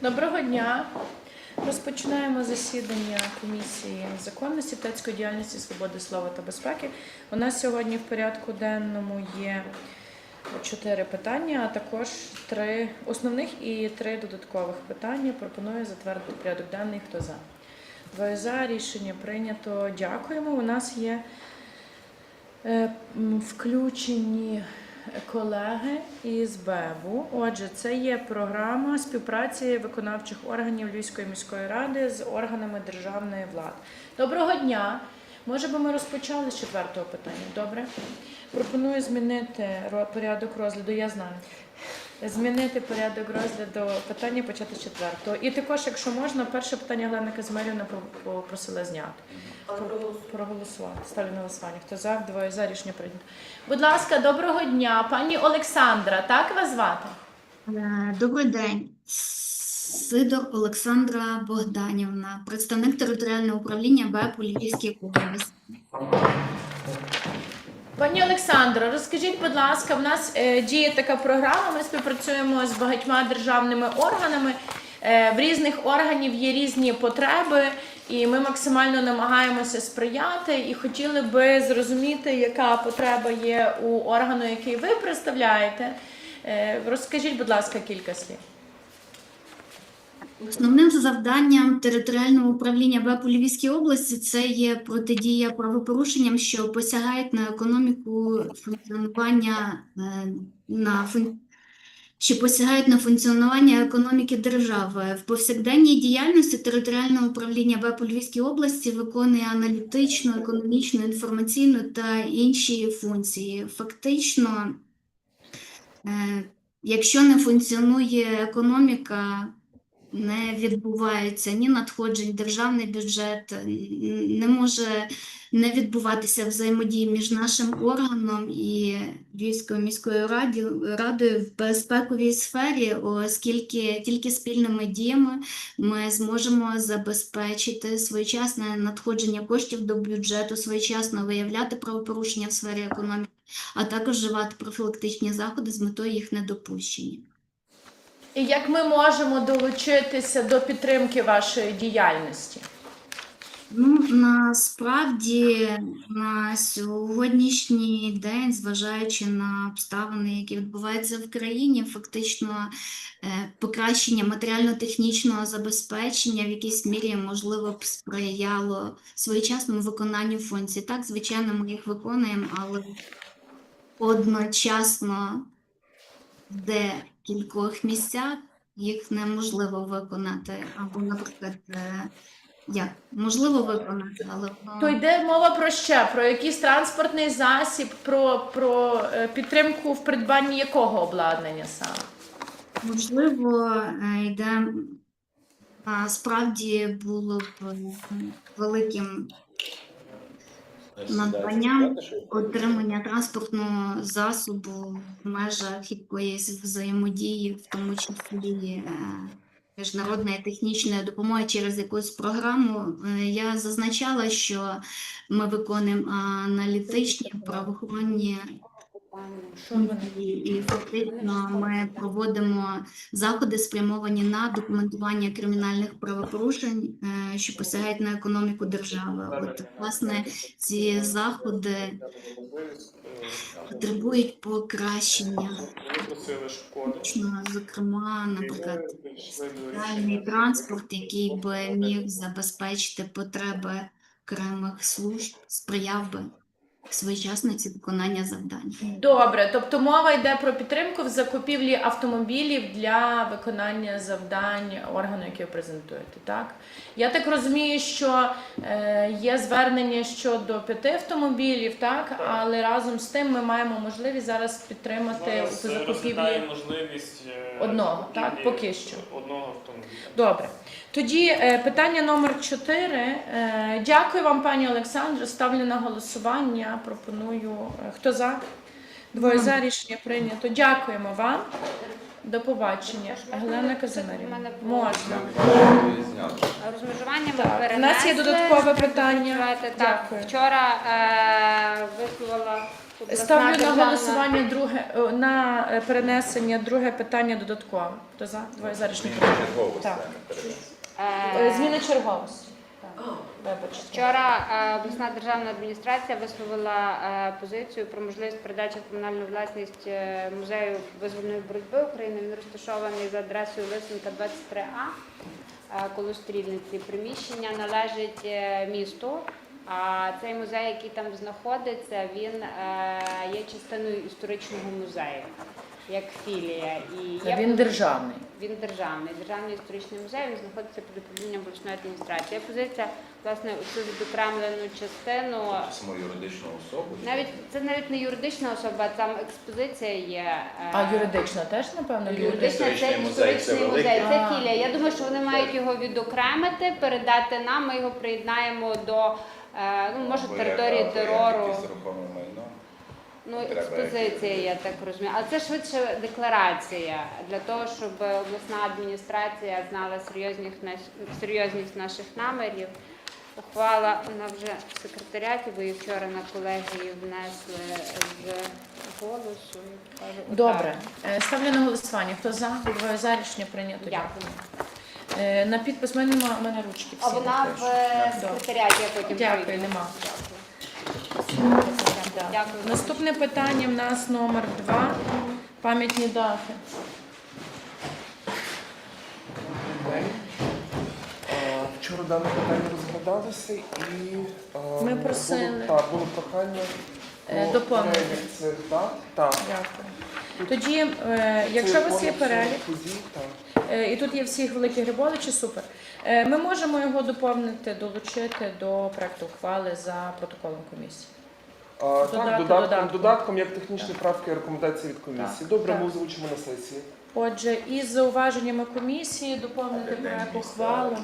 Доброго дня. Розпочинаємо засідання комісії законності, тецької діяльності, свободи слова та безпеки. У нас сьогодні в порядку денному є чотири питання, а також три основних і три додаткових питання. Пропоную затвердити порядок денний. Хто за? Двоє за рішення прийнято. Дякуємо. У нас є е, включені колеги із БЕБу. Отже, це є програма співпраці виконавчих органів Львівської міської ради з органами державної влади. Доброго дня! Може би ми розпочали з четвертого питання? Добре. Пропоную змінити порядок розгляду. Я знаю. Змінити порядок розгляду питання почати з четвертого. І також, якщо можна, перше питання Глена Казимирівна про- попросила зняти. Проголосувати. Ставлю на голосування. Хто за, двоє за рішення прийнято. Будь ласка, доброго дня, пані Олександра. Так вас звати? Е, Добрий день. Сидор Олександра Богданівна, представник територіального управління БЕП у Львівській області. Пані Олександро, розкажіть, будь ласка, в нас е, діє така програма. Ми співпрацюємо з багатьма державними органами. Е, в різних органів є різні потреби, і ми максимально намагаємося сприяти. І хотіли би зрозуміти, яка потреба є у органу, який ви представляєте. Е, розкажіть, будь ласка, кілька слів. Основним завданням територіального управління БЕП у Львівській області це є протидія правопорушенням, що посягають на економіку функціонування е, на що посягають на функціонування економіки держави. В повсякденній діяльності територіального управління БЕП у Львівській області виконує аналітичну, економічну, інформаційну та інші функції. Фактично, е, якщо не функціонує економіка, не відбувається ні надходжень, державний бюджет, не може не відбуватися взаємодії між нашим органом і Львівською міською раді, радою в безпековій сфері, оскільки тільки спільними діями ми зможемо забезпечити своєчасне надходження коштів до бюджету, своєчасно виявляти правопорушення в сфері економіки, а також вживати профілактичні заходи з метою їх недопущення. І як ми можемо долучитися до підтримки вашої діяльності? Ну, насправді на сьогоднішній день, зважаючи на обставини, які відбуваються в країні, фактично е, покращення матеріально-технічного забезпечення в якійсь мірі можливо б сприяло своєчасному виконанню функцій. Так, звичайно, ми їх виконуємо, але одночасно в декількох місцях їх неможливо виконати. Або, наприклад, е, як можливо виконати, але То йде мова про ще про якийсь транспортний засіб, про, про е, підтримку в придбанні якого обладнання саме? можливо е, йде насправді було б великим надбанням отримання транспортного засобу в межах якоїсь взаємодії, в тому числі е, міжнародної технічної допомоги через якусь програму. Е, Я зазначала, що ми виконуємо аналітичні правоохоронні функції, і фактично ми проводимо заходи, спрямовані на документування кримінальних правопорушень, е, що посягають на економіку держави. От, власне, ці заходи потребують покращення. Зокрема, наприклад, спеціальний транспорт, який би міг забезпечити потреби окремих служб, сприяв би своєчасності виконання завдань. Добре, тобто мова йде про підтримку в закупівлі автомобілів для виконання завдань органу, який ви презентуєте. Так я так розумію, що е, є звернення щодо п'яти автомобілів, так але разом з тим ми маємо можливість зараз підтримати Зараз у закупівлі. можливість е, одного, так, поки що. Одного автомобіля. Добре. Тоді е, питання номер 4. Е, дякую вам, пані Олександро. Ставлю на голосування. Пропоную. е, Хто за? Двоє за рішення прийнято. Дякуємо вам. До побачення. Гелена У Казимирівна. Можна. Розмежування ми Так, перенесли. в нас є додаткове питання. Так, Дякую. вчора е, висловила Обласна Ставлю на державна- голосування друге на е, перенесення друге питання додатково. Хто за? Двоє за рішення. Так. Е, Е, Зміни черговості. Так. Вибачте. Вчора е, обласна державна адміністрація висловила е, позицію про можливість передачі в комунальну власність е, музею визвольної боротьби України. Він розташований за адресою Лисенка 23А е, коло стрільниці. Приміщення належить е, місту. А цей музей, який там знаходиться, він е, є частиною історичного музею, як філія. І є Він державний. він державний, державний історичний музей, він знаходиться під управлінням обласної адміністрації. Є позиція, власне, цю відокремлену частину. Саму юридичну особу. Навіть це навіть не юридична особа, там експозиція є. е, А юридична теж, напевно, Юридична юридична. це Історичний музей, це музей, це філія. Я думаю, що вони мають його відокремити, передати нам. Ми його приєднаємо до е, ну, може території як- або терору. Ну, Треба експозиція, я так розумію. Але це швидше декларація для того, щоб обласна адміністрація знала серйозність, наш- серйозність наших намірів. Ухвала вона вже в секретаріаті, бо її вчора на колегії внесли з голосу. Добре. Е, Ставлю на голосування. Хто за? Двоє за рішення прийнято. Дякую. Е, На підпис в мене нема, в мене ручки А вона в е, секретаріаті, я потім Дякую, прийду. нема. Дякую. Дякую. Наступне питання в нас номер два. Пам'ятні дати. Е, Вчора дане питання розглядалося і е, Ми просили. було, так, було прохання Е, про доповнити. перелік цих дат. Так. Дякую. Тоді, е, якщо у вас є перелік, Подій, так. е, і тут є всіх великі грибовичі, супер. Е, Ми можемо його доповнити, долучити до проекту ухвали за протоколом комісії. А, Додати так, додатком, додатком. додатком як технічні правки і рекомендації від комісії. Так, Добре, так. ми озвучимо на сесії. Отже, із зауваженнями комісії доповнити проект ухвали.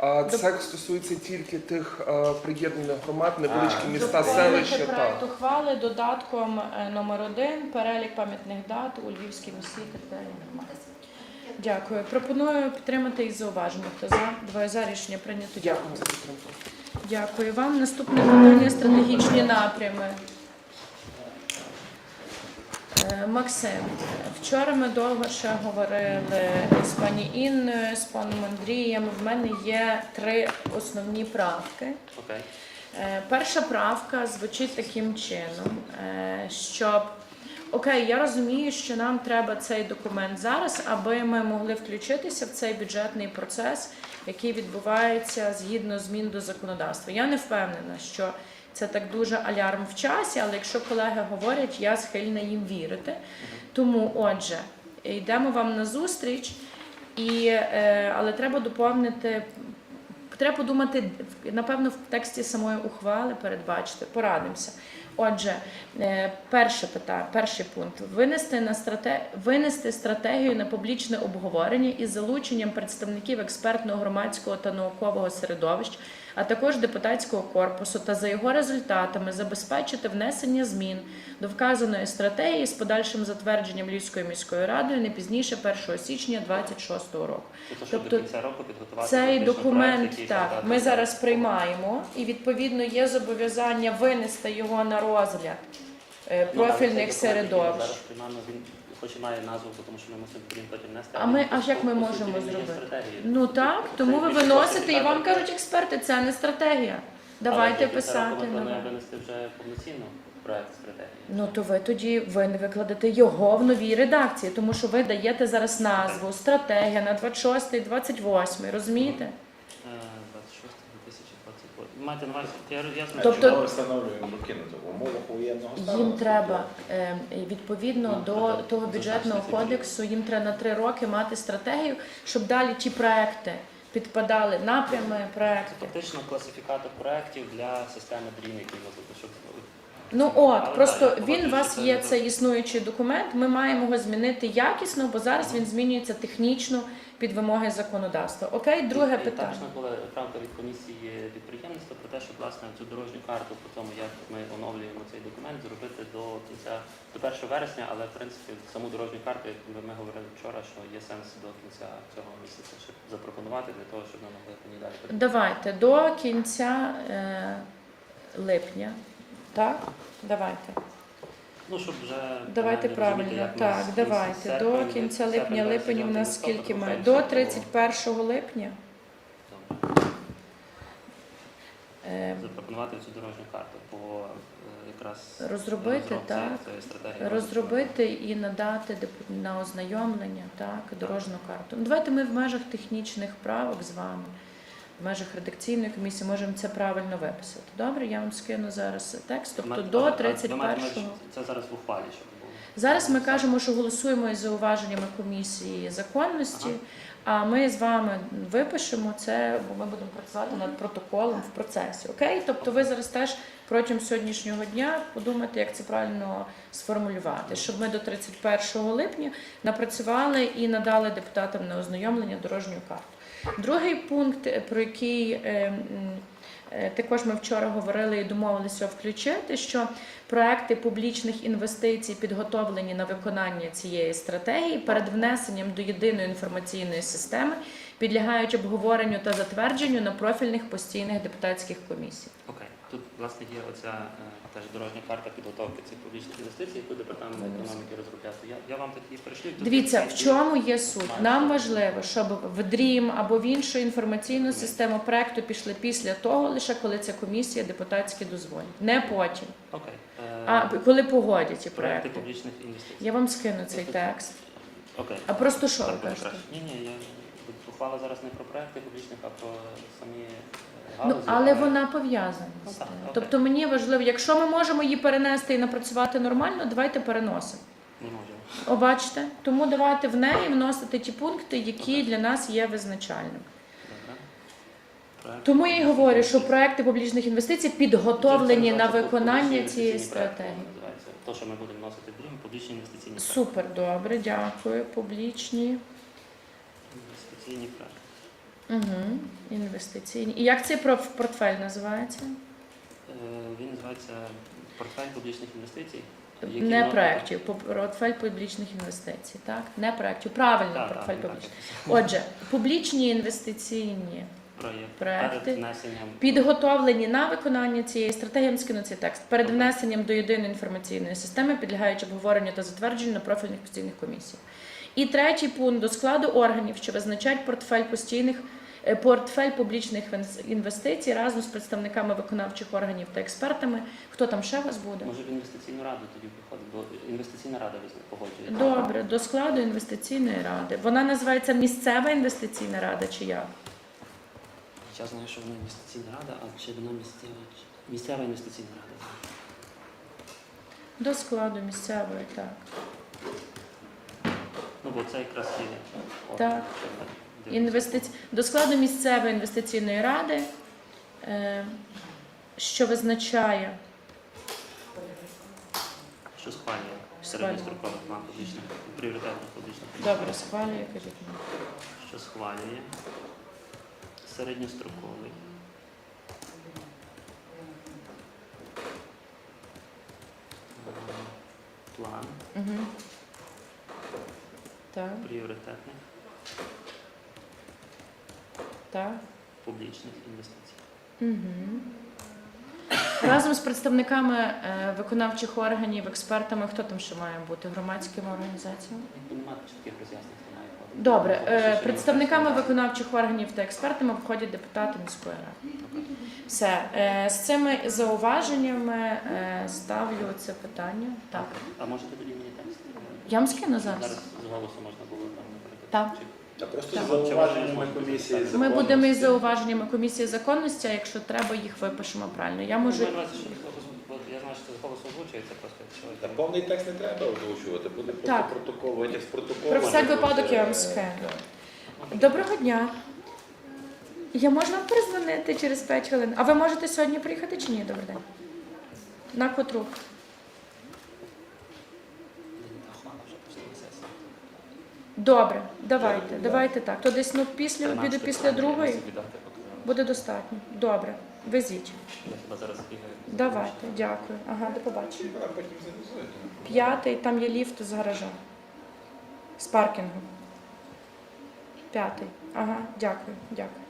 А Доп- це стосується тільки тих е, приєднаних громад, невеличкі А. міста, Доповнити селища. проект Так. ухвали додатком е, номер один перелік пам'ятних дат у Львівській місті територіальній громаді. Дякую. Пропоную підтримати із зауваження. Хто за? Двоє за рішення прийнято. Дякую за підтримку. Дякую вам. Наступне питання стратегічні напрями. Е, Максим, вчора ми довго ще говорили з пані Інною, з паном Андрієм. В мене є три основні правки. Окей. Е, Перша правка звучить таким чином, е, щоб окей, я розумію, що нам треба цей документ зараз, аби ми могли включитися в цей бюджетний процес, який відбувається згідно змін до законодавства. Я не впевнена, що це так дуже алярм в часі, але якщо колеги говорять, я схильна їм вірити. Тому, отже, йдемо вам на зустріч, і, е, але треба доповнити Треба подумати, напевно, в тексті самої ухвали передбачити, порадимося. Отже, е, перше питання, перший пункт. Винести на страте... винести стратегію на публічне обговорення із залученням представників експертного громадського та наукового середовищ, а також депутатського корпусу, та за його результатами забезпечити внесення змін до вказаної стратегії з подальшим затвердженням Львівською міською радою не пізніше 1 січня 2026 року. Тобто, Тобто до кінця року підготувати Цей документ проект, так ми зараз приймаємо, і відповідно є зобов'язання винести його на розгляд е, Ну, профільних середовищ. Зараз приймаємо, він хоч і має назву, тому що ми мусимо потім потім нести. А ми, аж як ми можемо зробити? Ну так, тому ви виносите, і вам кажуть експерти, це не стратегія. Давайте писати. Ми плануємо винести вже повноцінно проект стратегії. Ну то ви тоді ви не викладете його в новій редакції, тому що ви даєте зараз назву стратегія на 26 28 розумієте? 26 2028. Маєте на увазі, я, знаю, Тобто- Чому ми встановлюємо кинути в умовах воєнного стану? Їм треба е, відповідно Ну, до так, того бюджетного кодексу, їм треба на три роки мати стратегію, щоб далі ті проекти підпадали напрями проекти. Фактично класифікатор проєктів для системи дрін, які ми тут, щоб Ну от просто він у вас є це цей існуючий документ. Ми маємо його змінити якісно, бо зараз він змінюється технічно під вимоги законодавства. Окей, друге І питання. Також була правка від комісії підприємництва про те, що власне цю дорожню карту по тому, як ми оновлюємо цей документ, зробити до кінця до 1 вересня, але в принципі саму дорожню карту, як ми говорили вчора, що є сенс до кінця цього місяця, щоб запропонувати для того, щоб ми могли по ній далі. Давайте до кінця е, липня. Так, давайте. Ну, щоб вже Давайте правильно. Так, давайте. До кінця липня, липень у нас скільки має? До 31 липня. Е, Запропонувати цю дорожню карту по е, якраз Розробити, розробці так. цієї стратегії. Розробити і надати деп- на ознайомлення так, дорожню карту. Ну, давайте ми в межах технічних правок з вами, в межах редакційної комісії можемо це правильно виписати. Добре, я вам скину зараз текст, тобто до а- а ви маєте на 31-го. Це зараз в ухвалі, щоб було. Зараз ми кажемо, що голосуємо із зауваженнями комісії законності, а ми з вами випишемо це, бо ми будемо працювати над протоколом в процесі. Окей? Тобто ви зараз теж протягом сьогоднішнього дня подумайте, як це правильно сформулювати, щоб ми до 31 липня напрацювали і надали депутатам на ознайомлення дорожню карту. Другий пункт, е, про який е, е, також ми вчора говорили і домовилися включити, що проекти публічних інвестицій підготовлені на виконання цієї стратегії перед внесенням до єдиної інформаційної системи підлягають обговоренню та затвердженню на профільних постійних депутатських комісій. Окей, тут власне є оця е, теж дорожня карта підготовки цих публічних інвестицій, яку департамент економіки розробляв. Я, я вам такі. Тут Дивіться, в чому є суть. Нам важливо, щоб в ДРІМ або в іншу інформаційну систему проекту пішли після того, лише коли ця комісія депутатські дозволить, не потім, Окей. Е, а коли погодять ці проекти проекти. публічних інвестицій. Я вам скину цей текст. Окей. А просто що ви кажете? Ні, ні, я ухвала зараз не про проекти публічних, а про самі е, Ну, але вона пов'язана з Ну, тим. окей. Тобто мені важливо, якщо ми можемо її перенести і напрацювати нормально, давайте переносимо. Не можемо. О, бачите? Тому давайте в неї вносити ті пункти, які для нас є визначальними. Добре. Проект. Тому я й говорю, що проекти публічних інвестицій підготовлені на виконання цієї проекти, стратегії. називається. То, що ми будемо вносити в дрім, публічні інвестиційні проекти. Супер, добре, дякую. Публічні Інвестиційні проекти. угу. інвестиційні. І як цей портфель називається? Е, Він називається портфель публічних інвестицій. які Не ми- проєктів, по- портфель публічних інвестицій, так? Не проєктів. Правильно, Так, портфель так, публічних. Отже, публічні інвестиційні Проєкт. проекти. Перед внесенням підготовлені на виконання цієї стратегії. Я вам скину цей текст. Перед внесенням до єдиної інформаційної системи підлягають обговоренню та затвердженню на профільних постійних комісіях. І третій пункт до складу органів, що визначають портфель постійних. е, Портфель публічних інвестицій разом з представниками виконавчих органів та експертами. Хто там ще у вас буде? може в інвестиційну раду тоді виходить, бо інвестиційна рада визна- погоджує. Добре, до складу інвестиційної ради. Вона називається місцева інвестиційна рада чи як? Я знаю, що вона інвестиційна рада, а чи вона місцева місцева інвестиційна рада. До складу місцевої, так. Ну бо це якраз є Так. Інвестиці... До складу місцевої інвестиційної ради, е, що визначає? Що схвалює середньостроковий план публічних пріоритетних публічних добре, схвалює, кажіть мені. що схвалює середньостроковий. Е, план. Угу. Так, пріоритетних так. публічних інвестицій. Угу. Разом з представниками е, виконавчих органів, експертами, хто там ще має бути? Громадськими організаціями? Немає чітких роз'яснень, хто має входити. Добре, Поки що е, ще представниками виконавчих органів та експертами входять депутати міської ради. Все, е, з цими зауваженнями е, ставлю це питання. Так. А можете тоді мені текст? Я вам скину зараз. Зараз з голосу можна було там наприклад. Так. Та просто Так. з зауваженнями комісії Ми законності. будемо із зауваженнями комісії законності, а якщо треба, їх випишемо правильно. Я можу. Ну, давайте, що з бо Я знаю, що це з голосу озвучується просто. якщо- Та повний текст не треба озвучувати, буде просто Так. протокол, витяг з протоколу. Про всяк випадок я вам скину. Доброго дня. Я можна вам перезвонити через 5 хвилин. А ви можете сьогодні приїхати чи ні? Добрий день. На котру? Та хвала вже пішла на сесію. Добре, давайте, давайте так. То десь ну після обіду, після другої буде достатньо. Добре, везіть. Я хіба зараз бігаю. Давайте, дякую. Ага, до побачення. П'ятий, там є ліфт з гаража. З паркінгу. П'ятий. Ага, дякую, дякую.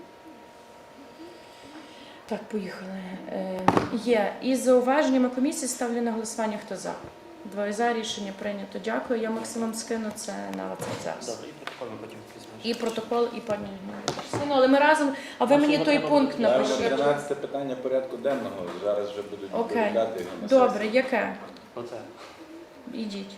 Так, поїхали. Е, є. Із зауваженнями комісії ставлю на голосування, хто за. Двоє за рішення прийнято. Дякую. Я максимум скину це на WhatsApp зараз. Добре, і протокол ми потім візьмемо. І протокол, і пані Людмила. Ну, але ми разом, а ви мені той пункт напишіть. 13 питання порядку денного. Зараз вже будуть Окей. відповідати його на Добре, сесії. яке? Оце. Ідіть.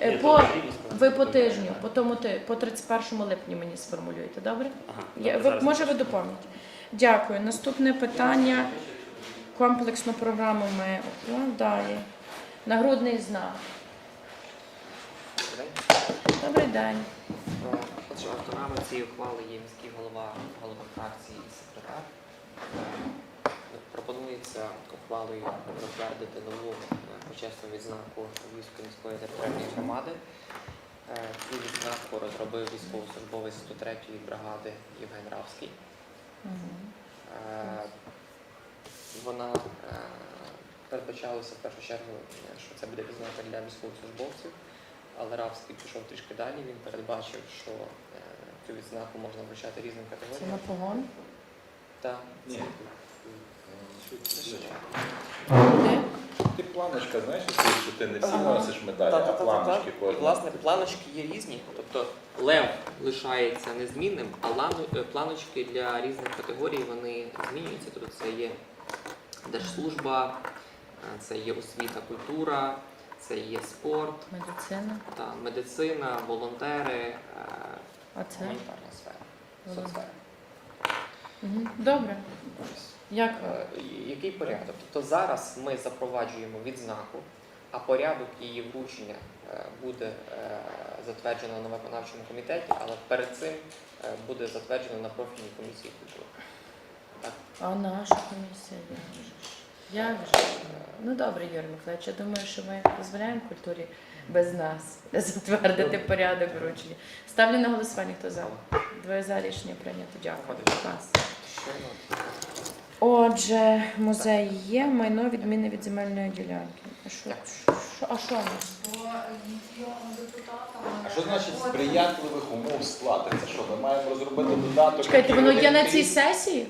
Е, Ні, По, справді. ви по тижню, по тому ти, по 31 липні мені сформулюєте, добре? Ага, Я, добре, ви, зараз може ви доповните? Дякую. Наступне питання. Комплексну програму ми далі. Нагрудний знак. Добрий день. Отже, авторами цієї ухвали є міський голова, голова фракції і секретар. Пропонується ухвалою розглядати нову е, почесну відзнаку Львівської міської територіальної громади. Е, Цю відзнаку розробив військовослужбовець 103-ї бригади Євген Равський. Е, Вона передбачалася в першу чергу, е, що це буде відзнака для військовослужбовців, але Равський пішов трішки далі. Він передбачив, що е, цю відзнаку можна вручати різним категоріям. Це на погон. Та Ні. Ти планочка, знаєш, що ти не всі носиш медалі, а планочки кожна. Власне, планочки є різні. Тобто лев лишається незмінним, а е, планочки для різних категорій вони змінюються. Тобто це є держслужба, це є освіта, культура, це є спорт, Медицина. та медицина, волонтери, е, А це? гуманітарна сфера, Волонтери. соцсфера. Добре. Як? Е, Який порядок? Тобто зараз ми запроваджуємо відзнаку, а порядок її вручення е, буде е, затверджено на виконавчому комітеті, але перед цим е, буде затверджено на профільній комісії культури. А наша комісія як же ж? Як же? ж? Ну добре, Юрій Миколаївич, я думаю, що ми дозволяємо культурі без нас затвердити порядок вручення. Ставлю на голосування, хто за. Двоє за рішення прийнято. Дякую. Клас. Отже, музей є, майно відміни від земельної ділянки. А що, що, а що у нас? А що значить сприятливих умов сплати? Це що, ми маємо розробити додаток? Чекайте, який воно є на цій сесії?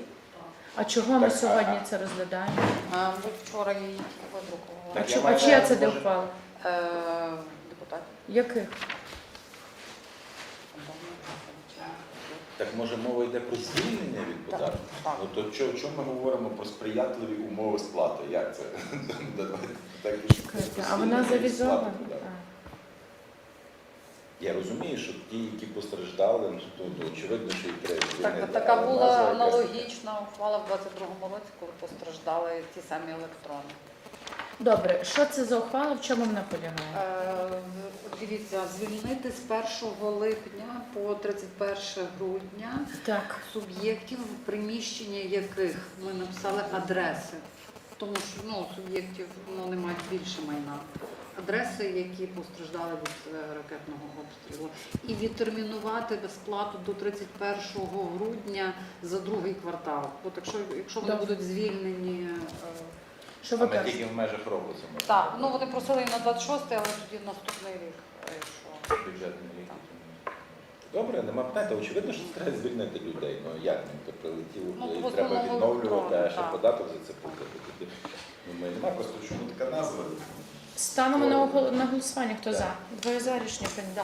А чого ми Так, а- сьогодні це розглядаємо? А, Ми вчора її тільки видрукували. А, Так, я чо- а маю чия це де впала? Е, Депутатів. Яких? Так може мова йде про звільнення від Так, податку? так. Ну то чого, чого ми говоримо про сприятливі умови сплати? Як це? Давайте так Чекайте, А вона звільнення від завізована? податку. Я розумію, що ті, які постраждали, ну, то, то очевидно, що їх треба. Так, така була якась аналогічна ухвала в 22-му році, коли постраждали ті самі електрони. Добре, що це за ухвала, в чому вона полягає? Е, Дивіться, звільнити з 1 липня по 31 грудня Так. суб'єктів, приміщення яких ми написали адреси. Тому що ну, суб'єктів ну, не мають більше майна. Адреси, які постраждали від е, ракетного обстрілу. І відтермінувати безплату до 31 грудня за другий квартал. От якщо, якщо вони будуть звільнені. е, Що ви Але тільки кажете? в межах року це може Так, ну вони просили і на 26, але тоді наступний рік. е, Якщо... бюджетний рік. Добре, нема питань. Та Очевидно, що треба звільнити людей. Ну як ну, то прилетіло, Ну, і треба основному відновлювати, а ще електронно, так. податок за це платити. Тоді, Ну, ми нема просто чому така назва. Ставимо на, охол- на голосування, хто Так. за. Двоє за рішення прийнято.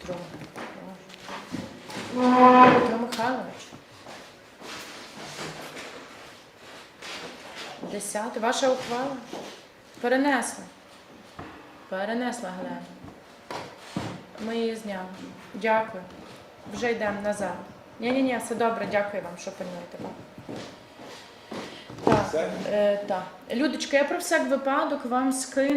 Петро. Петро Михайлович. Десяте. Ваша ухвала? Перенесла. Перенесла Глена. Ми її зняли. Дякую. Вже йдемо назад. Ні-ні-ні, все добре, дякую вам, що пильнуєте. Е, так. Людочка, я про всяк випадок вам скину.